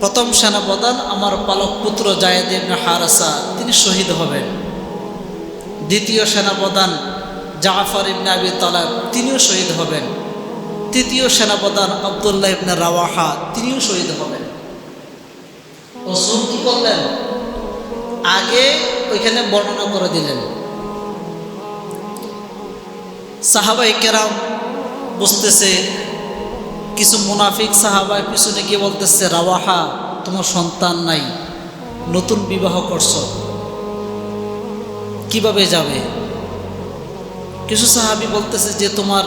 প্রথম সেনাপ্রধান আমার পালক পুত্র জায়েদ ইবনে হারাসা, তিনি শহীদ হবেন। দ্বিতীয় সেনাপ্রধান জাফর ইবনে আবি তালাব, তিনিও শহীদ হবেন। তৃতীয় সেনাপ্রধান আবদুল্লাহ ইবনে রাওয়াহা, তিনিও শহীদ হবেন। কি করলেন? আগে ওইখানে বর্ণনা করে দিলেন। সাহাবাই কেরাম বুঝতেছে কিছু মুনাফিক সাহাবায় পিছনে গিয়ে বলতেছে, রাওয়াহা, তোমার সন্তান নাই, নতুন বিবাহ করছ। কীভাবে যাবে? কিছু সাহাবি বলতেছে যে, তোমার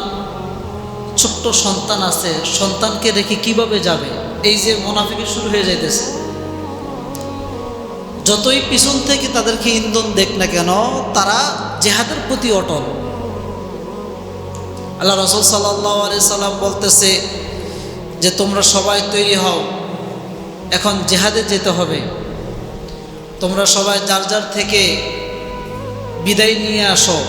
ছোট্ট সন্তান আছে, সন্তানকে রেখে কীভাবে যাবে? এই যে মোনাফিকে শুরু হয়ে যাইতেছে। যতই পিছন থেকে তাদেরকে ইন্ধন দেখ না কেন, তারা জেহাদের প্রতি অটল। আল্লাহ রসুল সাল্লাহ আলি সাল্লাম বলতেছে যে তোমরা সবাই তৈরি হও। এখন জেহাদে যেতে হবে। তোমরা সবাই যার যার থেকে বিদায় নিয়ে আসো।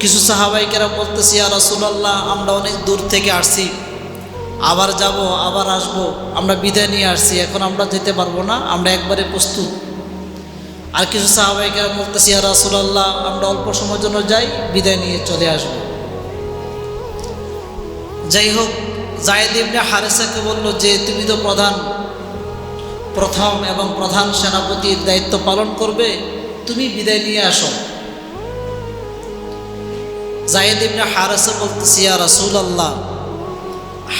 কিছু সাহাবাইকেরা বলতেছি আর রসুল্লাহ আমরা অনেক দূর থেকে আসছি। আবার যাব, আবার আসব। আমরা বিদায় নিয়ে আসছি। এখন আমরা যেতে পারব না, আমরা একবারে প্রস্তুত। আর কিছু সাহাবাইকেরা বলতেছি আর রসুল্লাহ আমরা অল্প সময়ের জন্য যাই, বিদায় নিয়ে চলে আসব। যাই হোক জায়েদ ইবনে হারেসাকে বলল যে, তুমি তো প্রধান, প্রথম এবং প্রধান সেনাপতির দায়িত্ব পালন করবে, তুমি বিদায় নিয়ে আসো। জায়েদ ইবনে হারাসা বলতেছি, ইয়া রাসুল আল্লাহ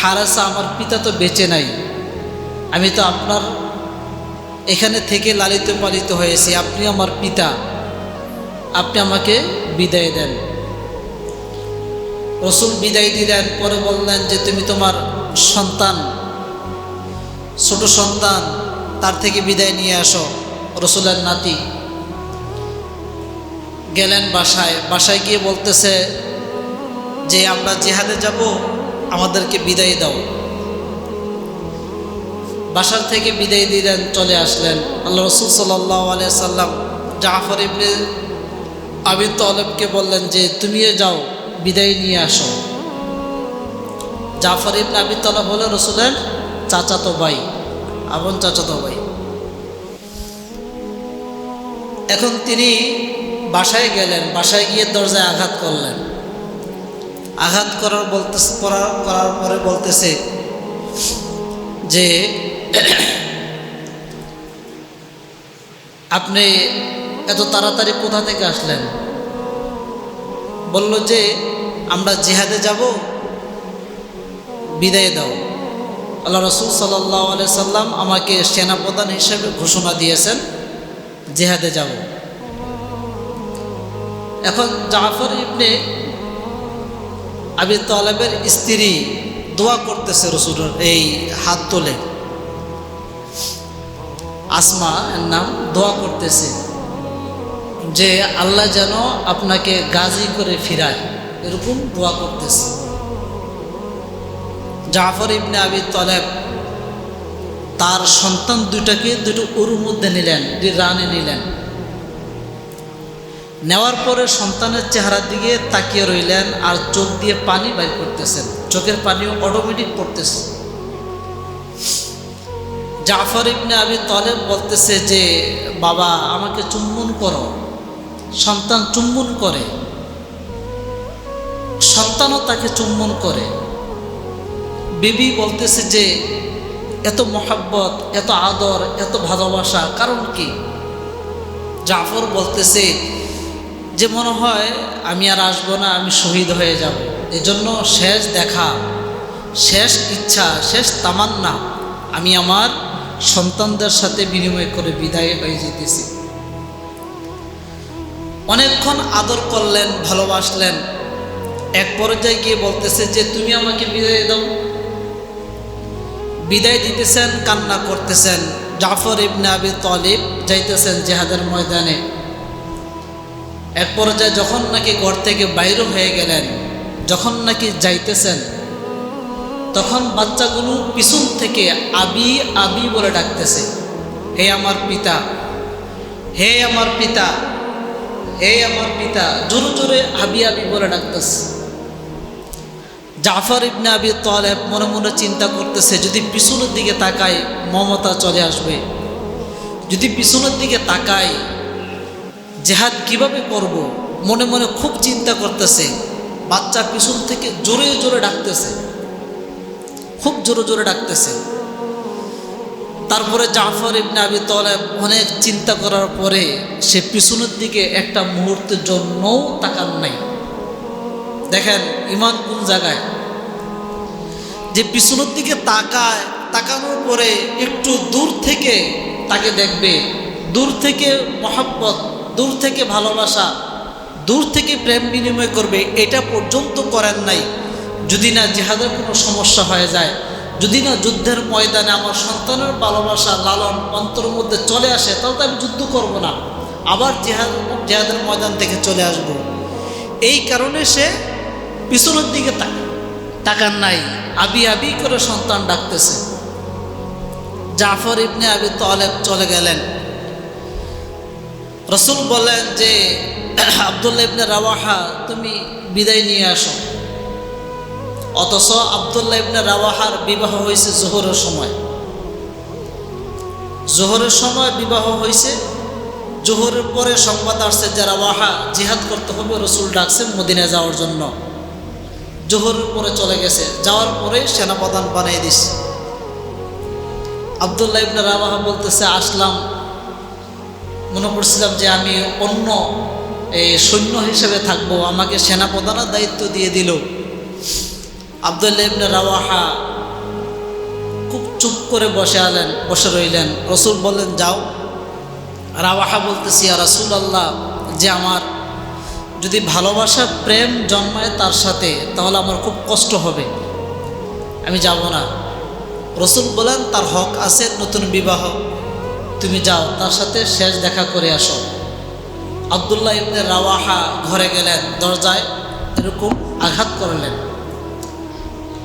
হারাসা আমার পিতা তো বেঁচে নাই। আমি তো আপনার এখানে থেকে লালিত পালিত হয়েছি। আপনি আমার পিতা, আপনি আমাকে বিদায় দেন। রসুল বিদায় দিলেন, পরে বললেন যে, তুমি তোমার সন্তান, ছোট সন্তান, তার থেকে বিদায় নিয়ে আসো। রসুলের নাতি গেলেন বাসায়। বাসায় গিয়ে বলতেছে যে, আমরা জেহাদে যাব, আমাদেরকে বিদায় দাও। বাসার থেকে বিদায় দিলেন, চলে আসলেন। আল্লাহ রসুল সাল্লাহ আলিয়া সাল্লাম জাফর ইবনে আবি তলবকে বললেন যে, তুমিও যাও। বিদায় নিয়ে আসো। জাফর ইবনে আবি হলো রসুলের চাচাতো ভাই, আপন চাচাতো ভাই। এখন তিনি বাসায় গেলেন, বাসায় গিয়ে দরজায় আঘাত করলেন। আঘাত করার বলতে করার পরে বলতেছে যে, আপনি এত তাড়াতাড়ি কোথা থেকে আসলেন? বলল যে, আমরা জিহাদে যাব, বিদায় দাও। আল্লাহ রসুল সাল্লাহ সাল্লাম আমাকে সেনাপ্রধান হিসেবে ঘোষণা দিয়েছেন, জেহাদে যাব। এখন জাফর ইবনে আবি তালেবের স্ত্রী দোয়া করতেছে রসুলের এই হাত তোলে। আসমা এর নাম দোয়া করতেছে। যে আল্লাহ যেন আপনাকে গাজী করে ফিরায়, এরকম দোয়া করতেছে। জাফর ইবনে আবি তলেব তার সন্তান দুইটাকে দুটো উরুর মধ্যে নিলেন রানে নিলেন। নেওয়ার পরে সন্তানের চেহারার দিকে তাকিয়ে রইলেন আর চোখ দিয়ে পানি বাইর করতেছেন। চোখের পানিও অটোমেটিক পড়তেছে। জাফর ইবনে আবি তলেব বলতেছে যে, বাবা, আমাকে চুম্বন করো। সন্তান চুম্বন করে। সন্তানও তাকে চুম্বন করে। বেবি বলতেছে যে, এত মহাব্বত, এত আদর, এত ভালোবাসা, কারণ কি? জাফর বলতেছে যে, মনে হয় আমি আর আসব না, আমি শহীদ হয়ে যাব। এজন্য শেষ দেখা, শেষ ইচ্ছা, শেষ তামান্না, আমি আমার সন্তানদের সাথে বিনিময় করে বিদায় হয়ে যেতেছি। অনেকক্ষণ আদর করলেন, ভালোবাসলেন। এক পর্যায়ে গিয়ে বলতেছে যে, তুমি আমাকে বিদায় দাও। বিদায় দিতেছেন, কান্না করতেছেন। জাফর ইবনে আবি তলিব যাইতেছেন জেহাদের ময়দানে। এক পর্যায়ে যখন নাকি ঘর থেকে বাইরে হয়ে গেলেন, যখন নাকি যাইতেছেন, তখন বাচ্চাগুলো পিছন থেকে আবি আবি বলে ডাকতেছে, হে আমার পিতা, হে আমার পিতা। হে আমার পিতা জোরে জোরে আবি আবি বলে ডাকতেছে। জাফর ইবনে আবি তলেব মনে মনে চিন্তা করতেছে, যদি পিছনের দিকে তাকায় মমতা চলে আসবে। যদি পিছনের দিকে তাকাই জেহাদ কীভাবে করব? মনে মনে খুব চিন্তা করতেছে। বাচ্চা পিছন থেকে জোরে জোরে ডাকতেছে। খুব জোরে জোরে ডাকতেছে। তারপরে জাফর ইবনে আবি তলেব অনেক চিন্তা করার পরে সে পিছনের দিকে একটা মুহূর্তের জন্যও তাকান নাই। দেখেন ইমান কোন জায়গায়? যে পিছনের দিকে তাকায়, তাকানোর পরে একটু দূর থেকে তাকে দেখবে। দূর থেকে মহাব্বত, দূর থেকে ভালোবাসা, দূর থেকে প্রেম বিনিময় করবে, এটা পর্যন্ত করেন নাই। যদি না জেহাদের কোনো সমস্যা হয়ে যায় যদি না যুদ্ধের ময়দানে আমার সন্তানের ভালোবাসা লালন অন্তর মধ্যে চলে আসে, তাহলে তো আমি যুদ্ধ করব না। আবার জেহাদ, জেহাদের ময়দান থেকে চলে আসব। এই কারণে সে পিছনের দিকে তাকায় তাকান নাই। আবি আবি করে সন্তান ডাকতেছে। জাফর ইবনে আবি তলেব চলে গেলেন। রসুল বলেন যে আবদুল্লা ইবনে রাওয়াহা, তুমি বিদায় নিয়ে আসো। অথচ আবদুল্লাহ ইবনে রাওয়াহার বিবাহ হয়েছে জোহরের সময়। জোহরের সময় বিবাহ হয়েছে, জোহরের পরে সংবাদ আসছে যে রাওয়াহা জিহাদ করতে হবে, রসুল ডাকছেন মদিনায় যাওয়ার জন্য। জোহরের পরে চলে গেছে, যাওয়ার পরে সেনাপ্রধান বানিয়ে দিছে। আবদুল্লাহ ইবনে রাওয়াহা বলতেছে, আসলাম। মনে করছিলাম যে আমি অন্য, এই সৈন্য হিসেবে থাকব, আমাকে সেনাপ্রধানের দায়িত্ব দিয়ে দিল। আবদুল্লাহ ইবনে রাওয়াহা খুব চুপ করে বসে আলেন, বসে রইলেন। রসুল বললেন, যাও। রাওয়াহা বলতেছি আর রসুল আল্লাহ যে আমার যদি ভালোবাসা প্রেম জন্মায় তার সাথে, তাহলে আমার খুব কষ্ট হবে। আমি যাব না। রসুল বলেন, তার হক আছে নতুন বিবাহ। তুমি যাও, তার সাথে শেষ দেখা করে আসো। আবদুল্লাহ ইবনে রাওয়াহা ঘরে গেলেন, দরজায় এরকম আঘাত করলেন।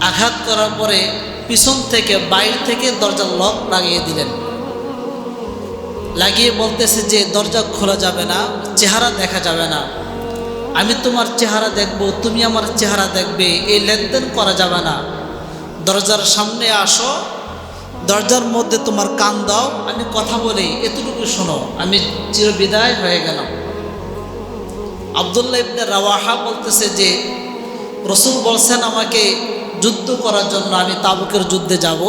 আঘাত করার পরে পিছন থেকে বাইরে থেকে দরজার লক লাগিয়ে দিলেন। লাগিয়ে বলতেছে যে, দরজা খোলা যাবে না, চেহারা দেখা যাবে না। আমি তোমার চেহারা দেখব, তুমি আমার চেহারা দেখবে, এই লেনদেন করা যাবে না। দরজার সামনে আসো, দরজার মধ্যে তোমার কান দাও, আমি কথা বলি, এতটুকু শোনো, আমি চিরবিদায় হয়ে গেলাম। আবদুল্লাহ ইবনে রাওয়াহা বলতেছে যে, রসুল বলছেন আমাকে যুদ্ধ করার জন্য আমি তাবুকের যুদ্ধে যাব।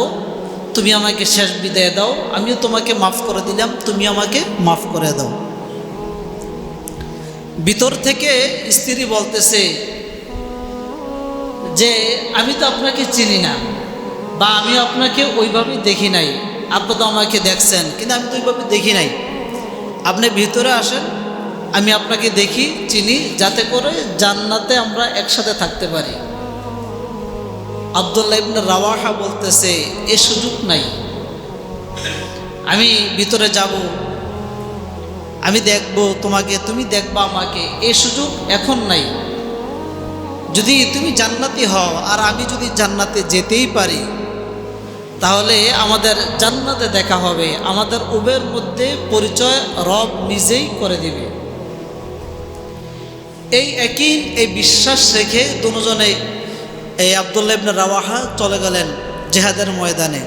তুমি আমাকে শেষ বিদায় দাও। আমিও তোমাকে মাফ করে দিলাম। তুমি আমাকে মাফ করে দাও। ভিতর থেকে স্ত্রী বলতেছে যে, আমি তো আপনাকে চিনি না বা আমি আপনাকে ওইভাবে দেখি নাই। আপনি তো আমাকে দেখছেন, কিন্তু আমি তো ওইভাবে দেখি নাই। আপনি ভিতরে আসেন। আমি আপনাকে দেখি, চিনি, যাতে করে জান্নাতে আমরা একসাথে থাকতে পারি। আবদুল্লাহ ইবনে রাওয়াহা বলতেছে, এ সুযোগ নাই। আমি ভিতরে যাব, আমি দেখব তোমাকে, তুমি দেখবা আমাকে। এ সুযোগ এখন নাই। যদি তুমি জান্নাতি হও, আর আমি যদি জান্নাতে যেতেই পারি, তাহলে আমাদের জান্নাতে দেখা হবে। আমাদের উবের মধ্যে পরিচয় রব নিজেই করে দিবে। এই একই, এই বিশ্বাস রেখে দুজনে এই আবদুল্লাহ ইবনে রাওয়াহা চলে গেলেন জেহাদের ময়দানে।